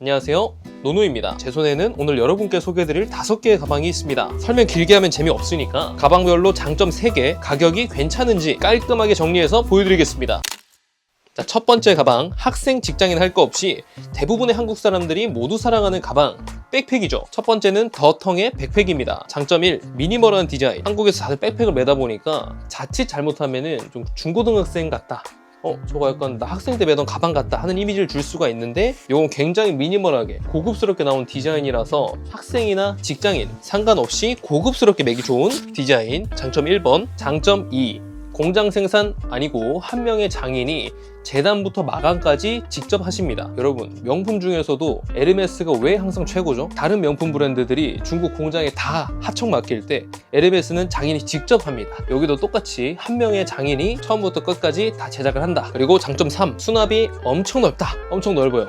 안녕하세요. 노노입니다. 제 손에는 오늘 여러분께 소개해드릴 다섯 개의 가방이 있습니다. 설명 길게 하면 재미없으니까 가방별로 장점 3개 가격이 괜찮은지 깔끔하게 정리해서 보여드리겠습니다. 자, 첫 번째 가방. 학생 직장인 할 거 없이 대부분의 한국 사람들이 모두 사랑하는 가방. 백팩이죠. 첫 번째는 더텅의 백팩입니다. 장점 1 미니멀한 디자인. 한국에서 다들 백팩을 매다 보니까 자칫 잘못하면 은 좀 중고등학생 같다 어, 저거 약간 나 학생 때 매던 가방 같다 하는 이미지를 줄 수가 있는데 이건 굉장히 미니멀하게 고급스럽게 나온 디자인이라서 학생이나 직장인 상관없이 고급스럽게 매기 좋은 디자인. 장점 1번 장점 2 공장 생산 아니고 한 명의 장인이 재단부터 마감까지 직접 하십니다. 여러분, 명품 중에서도 에르메스가 왜 항상 최고죠? 다른 명품 브랜드들이 중국 공장에 다 하청 맡길 때 에르메스는 장인이 직접 합니다. 여기도 똑같이 한 명의 장인이 처음부터 끝까지 다 제작을 한다. 그리고 장점 3, 수납이 엄청 넓다. 엄청 넓어요.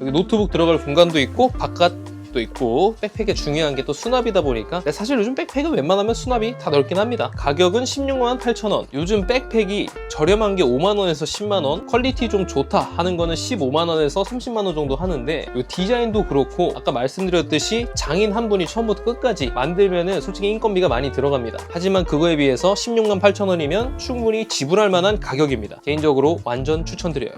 여기 노트북 들어갈 공간도 있고 바깥 도 있고 백팩의 중요한 게 또 수납이다 보니까 사실 요즘 백팩은 웬만하면 수납이 다 넓긴 합니다. 가격은 16만 8천원. 요즘 백팩이 저렴한 게 5만원에서 10만원. 퀄리티 좀 좋다 하는 거는 15만원에서 30만원 정도 하는데 이 디자인도 그렇고 아까 말씀드렸듯이 장인 한 분이 처음부터 끝까지 만들면은 솔직히 인건비가 많이 들어갑니다. 하지만 그거에 비해서 16만 8천원이면 충분히 지불할 만한 가격입니다. 개인적으로 완전 추천드려요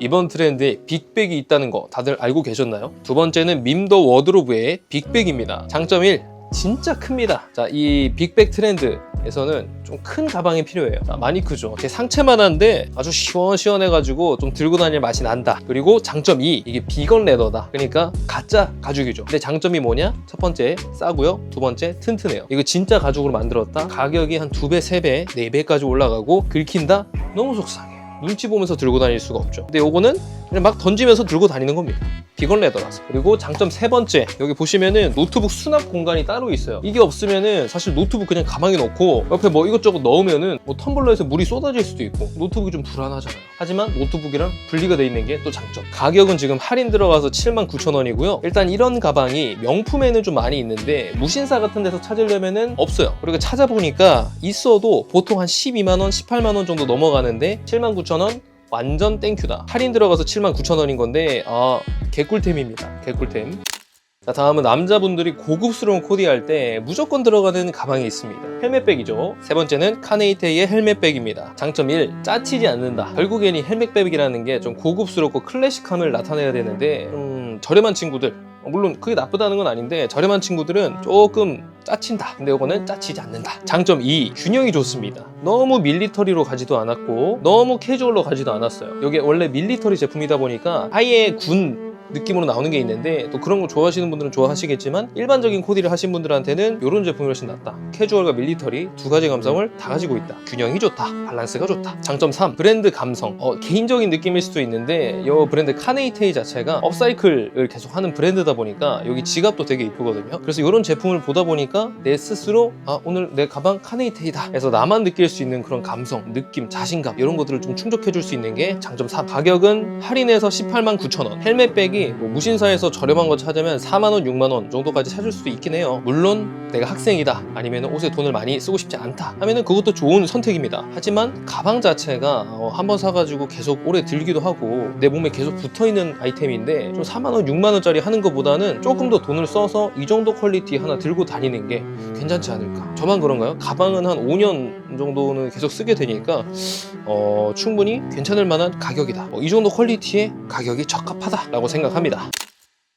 이번 트렌드에 빅백이 있다는 거 다들 알고 계셨나요? 두 번째는 밈더 워드로브의 빅백입니다. 장점 1. 진짜 큽니다. 자, 이 빅백 트렌드 에서는 좀 큰 가방이 필요해요. 자, 많이 크죠. 제 상체만 한데 아주 시원시원해가지고 좀 들고 다닐 맛이 난다. 그리고 장점 2. 이게 비건 레더다. 그러니까 가짜 가죽이죠. 근데 장점이 뭐냐? 첫 번째 싸고요. 두 번째 튼튼해요. 이거 진짜 가죽으로 만들었다. 가격이 한 두 배, 세 배, 네 배까지 올라가고 긁힌다? 너무 속상해. 눈치 보면서 들고 다닐 수가 없죠. 근데 요거는 그냥 막 던지면서 들고 다니는 겁니다. 비건 레더라서. 그리고 장점 세 번째. 여기 보시면은 노트북 수납 공간이 따로 있어요. 이게 없으면은 사실 노트북 그냥 가방에 넣고 옆에 뭐 이것저것 넣으면은 뭐 텀블러에서 물이 쏟아질 수도 있고 노트북이 좀 불안하잖아요. 하지만 노트북이랑 분리가 돼 있는 게 또 장점. 가격은 지금 할인 들어가서 79,000원이고요. 일단 이런 가방이 명품에는 좀 많이 있는데 무신사 같은 데서 찾으려면은 없어요. 그리고 찾아보니까 있어도 보통 한 12만원, 18만원 정도 넘어가는데 79,000원 완전 땡큐다. 할인 들어가서 79,000원인 건데 아 개꿀템입니다. 개꿀템. 자 다음은 남자분들이 고급스러운 코디할 때 무조건 들어가는 가방이 있습니다. 헬멧백이죠. 세 번째는 카네이테이의 헬멧백입니다. 장점 1. 짜치지 않는다. 결국엔 이 헬멧백이라는 게 좀 고급스럽고 클래식함을 나타내야 되는데 음, 저렴한 친구들 어, 물론 그게 나쁘다는 건 아닌데 저렴한 친구들은 조금 짜친다. 근데 이거는 짜치지 않는다. 장점 2. 균형이 좋습니다. 너무 밀리터리로 가지도 않았고 너무 캐주얼로 가지도 않았어요. 이게 원래 밀리터리 제품이다 보니까 아예 군 느낌으로 나오는 게 있는데 또 그런 거 좋아하시는 분들은 좋아하시겠지만 일반적인 코디를 하신 분들한테는 이런 제품이 훨씬 낫다. 캐주얼과 밀리터리 두 가지 감성을 다 가지고 있다. 균형이 좋다. 밸런스가 좋다. 장점 3. 브랜드 감성. 어, 개인적인 느낌일 수도 있는데 이 브랜드 카네이테이 자체가 업사이클을 계속 하는 브랜드다 보니까 여기 지갑도 되게 이쁘거든요. 그래서 이런 제품을 보다 보니까 내 스스로 아 오늘 내 가방 카네이테이다. 해서 나만 느낄 수 있는 그런 감성, 느낌, 자신감 이런 것들을 좀 충족해 줄 수 있는 게 장점 3. 가격은 할인해서 18만 9천 원. 헬멧백이 뭐 무신사에서 저렴한 거 찾으면 4만 원, 6만 원 정도까지 찾을 수도 있긴 해요. 물론 내가 학생이다 아니면 옷에 돈을 많이 쓰고 싶지 않다 하면 은 그것도 좋은 선택입니다. 하지만 가방 자체가 어, 한번 사가지고 계속 오래 들기도 하고 내 몸에 계속 붙어 있는 아이템인데 좀 4만 원, 6만 원짜리 하는 것보다는 조금 더 돈을 써서 이 정도 퀄리티 하나 들고 다니는 게 괜찮지 않을까? 저만 그런가요? 가방은 한 5년 정도는 계속 쓰게 되니까 어, 충분히 괜찮을 만한 가격이다. 어, 이 정도 퀄리티에 가격이 적합하다라고 생각 합니다.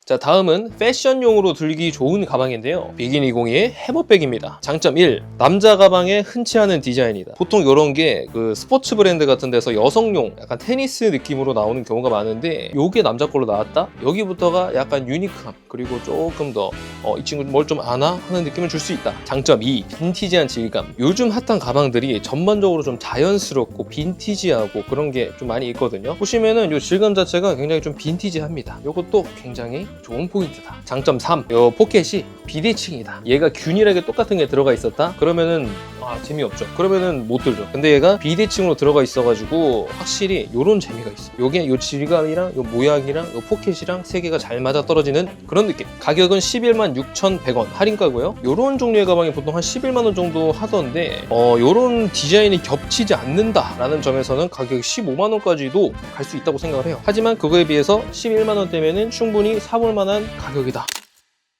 자 다음은 패션용으로 들기 좋은 가방인데요. 비기니02의 해머백입니다. 장점 1 남자 가방에 흔치 않은 디자인이다. 보통 이런 게 그 스포츠 브랜드 같은 데서 여성용 약간 테니스 느낌으로 나오는 경우가 많은데 요게 남자 걸로 나왔다? 여기부터가 약간 유니크함 그리고 조금 더 어, 이 친구 뭘 좀 아나? 하는 느낌을 줄 수 있다. 장점 2 빈티지한 질감. 요즘 핫한 가방들이 전반적으로 좀 자연스럽고 빈티지하고 그런 게 좀 많이 있거든요. 보시면은 요 질감 자체가 굉장히 좀 빈티지합니다. 요것도 굉장히 좋은 포인트다. 장점 3. 요 포켓이 비대칭이다. 얘가 균일하게 똑같은 게 들어가 있었다. 그러면은 아 재미없죠. 그러면은 못 들죠. 근데 얘가 비대칭으로 들어가 있어가지고 확실히 요런 재미가 있어. 요게 요 질감이랑 요 모양이랑 요 포켓이랑 세 개가 잘 맞아 떨어지는 그런 느낌. 가격은 11만 6,100원 할인가고요. 요런 종류의 가방이 보통 한 11만 원 정도 하던데 어 요런 디자인이 겹치지 않는다 라는 점에서는 가격이 15만 원까지도 갈 수 있다고 생각을 해요. 하지만 그거에 비해서 11만 원대면은 충분히 사볼 만한 가격이다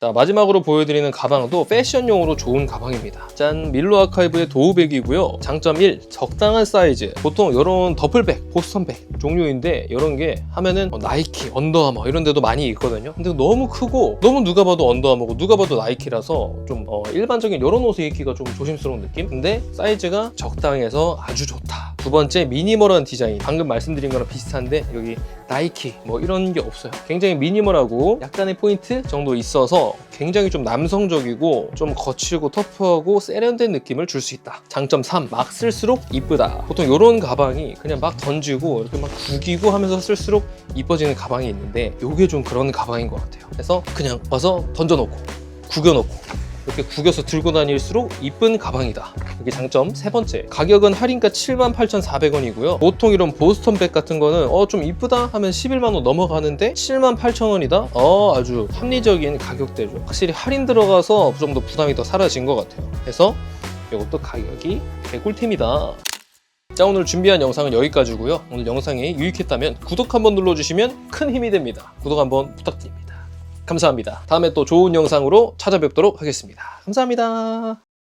자 마지막으로 보여드리는 가방도 패션용으로 좋은 가방입니다. 짠 밀로 아카이브의 도우백이고요. 장점 1 적당한 사이즈. 보통 이런 더플백 보스턴백 종류인데 이런 게 하면은 뭐 나이키 언더아머 이런 데도 많이 있거든요. 근데 너무 크고 너무 누가 봐도 언더아머고 누가 봐도 나이키라서 좀 어, 일반적인 이런 옷을 입기가 좀 조심스러운 느낌? 근데 사이즈가 적당해서 아주 좋다 두 번째 미니멀한 디자인. 방금 말씀드린 거랑 비슷한데 여기 나이키 뭐 이런 게 없어요. 굉장히 미니멀하고 약간의 포인트 정도 있어서 굉장히 좀 남성적이고 좀 거칠고 터프하고 세련된 느낌을 줄 수 있다. 장점 3 막 쓸수록 이쁘다. 보통 이런 가방이 그냥 막 던지고 이렇게 막 구기고 하면서 쓸수록 이뻐지는 가방이 있는데 이게 좀 그런 가방인 것 같아요. 그래서 그냥 와서 던져놓고 구겨놓고 이렇게 구겨서 들고 다닐수록 이쁜 가방이다. 이게 장점 세 번째. 가격은 할인가 78,400원이고요. 보통 이런 보스턴백 같은 거는 어 좀 이쁘다 하면 11만 원 넘어가는데 78,000원이다. 어 아주 합리적인 가격대죠. 확실히 할인 들어가서 좀더 부담이 더 사라진 것 같아요. 그래서 이것도 가격이 개꿀템이다. 자 오늘 준비한 영상은 여기까지고요. 오늘 영상이 유익했다면 구독 한번 눌러주시면 큰 힘이 됩니다. 구독 한번 부탁드립니다. 감사합니다. 다음에 또 좋은 영상으로 찾아뵙도록 하겠습니다. 감사합니다.